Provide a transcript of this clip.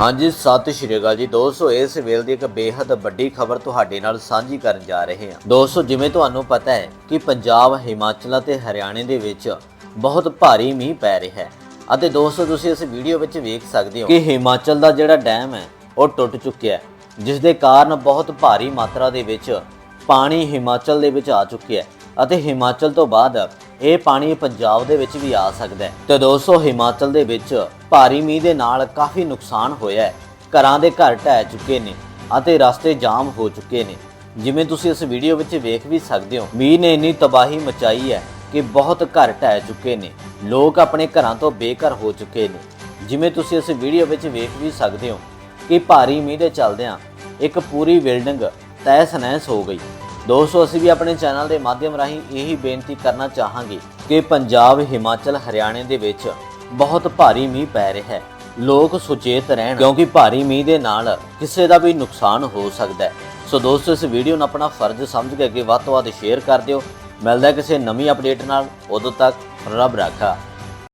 ਹਾਂਜੀ, ਸਤਿ ਸ਼੍ਰੀ ਅਕਾਲ ਜੀ। ਦੋਸਤੋ, ਇਸ ਵੇਲੇ ਦੀ ਇੱਕ ਬੇहद ਵੱਡੀ ਖਬਰ ਤੁਹਾਡੇ ਨਾਲ ਸਾਂਝੀ ਕਰਨ ਜਾ ਰਹੇ ਹਾਂ। ਦੋਸਤੋ, ਜਿਵੇਂ ਤੁਹਾਨੂੰ ਪਤਾ ਹੈ ਕਿ ਪੰਜਾਬ, ਹਿਮਾਚਲ ਅਤੇ ਹਰਿਆਣੇ ਦੇ ਵਿੱਚ ਬਹੁਤ ਭਾਰੀ ਮੀਂਹ ਪੈ ਰਿਹਾ ਹੈ। ਅਤੇ ਦੋਸਤੋ, ਤੁਸੀਂ ਇਸ ਵੀਡੀਓ ਵਿੱਚ ਵੇਖ ਸਕਦੇ ਹੋ ਕਿ ਹਿਮਾਚਲ ਦਾ ਜਿਹੜਾ ਡੈਮ ਹੈ, ਉਹ ਟੁੱਟ ਚੁੱਕਿਆ ਹੈ, ਜਿਸ ਦੇ ਕਾਰਨ ਬਹੁਤ ਭਾਰੀ ਮਾਤਰਾ ਦੇ ਵਿੱਚ ਪਾਣੀ ਹਿਮਾਚਲ ਦੇ ਵਿੱਚ ਆ ਚੁੱਕਿਆ ਹੈ। ਅਤੇ ਹਿਮਾਚਲ ਤੋਂ ਬਾਅਦ ਇਹ ਪਾਣੀ ਪੰਜਾਬ ਦੇ ਵਿੱਚ ਵੀ ਆ ਸਕਦਾ ਹੈ। ਤੇ ਦੋਸਤੋ, ਹਿਮਾਚਲ ਦੇ ਵਿੱਚ ਭਾਰੀ ਮੀਂਹ ਦੇ ਨਾਲ ਕਾਫੀ ਨੁਕਸਾਨ ਹੋਇਆ ਹੈ। ਘਰਾਂ ਦੇ ਘਰ ਢਹਿ ਚੁੱਕੇ ਨੇ ਅਤੇ ਰਸਤੇ ਜਾਮ ਹੋ ਚੁੱਕੇ ਨੇ। ਜਿਵੇਂ ਤੁਸੀਂ ਇਸ ਵੀਡੀਓ ਵਿੱਚ ਵੇਖ ਵੀ ਸਕਦੇ ਹੋ, ਮੀਂਹ ਨੇ ਇੰਨੀ ਤਬਾਹੀ ਮਚਾਈ ਹੈ ਕਿ ਬਹੁਤ ਘਰ ਢਹਿ ਚੁੱਕੇ ਨੇ। ਲੋਕ ਆਪਣੇ ਘਰਾਂ ਤੋਂ ਬੇਘਰ ਹੋ ਚੁੱਕੇ ਨੇ। ਜਿਵੇਂ ਤੁਸੀਂ ਇਸ ਵੀਡੀਓ ਵਿੱਚ ਵੇਖ ਵੀ ਸਕਦੇ ਹੋ ਕਿ ਭਾਰੀ ਮੀਂਹ ਦੇ ਚੱਲਦਿਆਂ ਇੱਕ ਪੂਰੀ ਬਿਲਡਿੰਗ ਤਹਿਸ ਨਹਿਸ ਹੋ ਗਈ। ਦੋਸਤੋ, ਅਸੀਂ ਵੀ ਆਪਣੇ ਚੈਨਲ ਦੇ ਮਾਧਿਅਮ ਰਾਹੀਂ ਇਹੀ ਬੇਨਤੀ ਕਰਨਾ ਚਾਹਾਂਗੇ ਕਿ ਪੰਜਾਬ, ਹਿਮਾਚਲ, ਹਰਿਆਣੇ ਦੇ ਵਿੱਚ ਬਹੁਤ ਭਾਰੀ ਮੀਂਹ ਪੈ ਰਿਹਾ ਹੈ। ਲੋਕ ਸੁਚੇਤ ਰਹਿਣ ਕਿਉਂਕਿ ਭਾਰੀ ਮੀਂਹ ਦੇ ਨਾਲ ਕਿਸੇ ਦਾ ਵੀ ਨੁਕਸਾਨ ਹੋ ਸਕਦਾ ਹੈ। ਸੋ ਦੋਸਤੋ, ਇਸ ਵੀਡੀਓ ਨੂੰ ਆਪਣਾ ਫਰਜ਼ ਸਮਝ ਕੇ ਅੱਗੇ ਵੱਧ ਤੋਂ ਵੱਧ ਸ਼ੇਅਰ ਕਰ ਦਿਓ। ਮਿਲਦਾ ਕਿਸੇ ਨਵੀਂ ਅਪਡੇਟ ਨਾਲ। ਉਦੋਂ ਤੱਕ ਰੱਬ ਰਾਖਾ।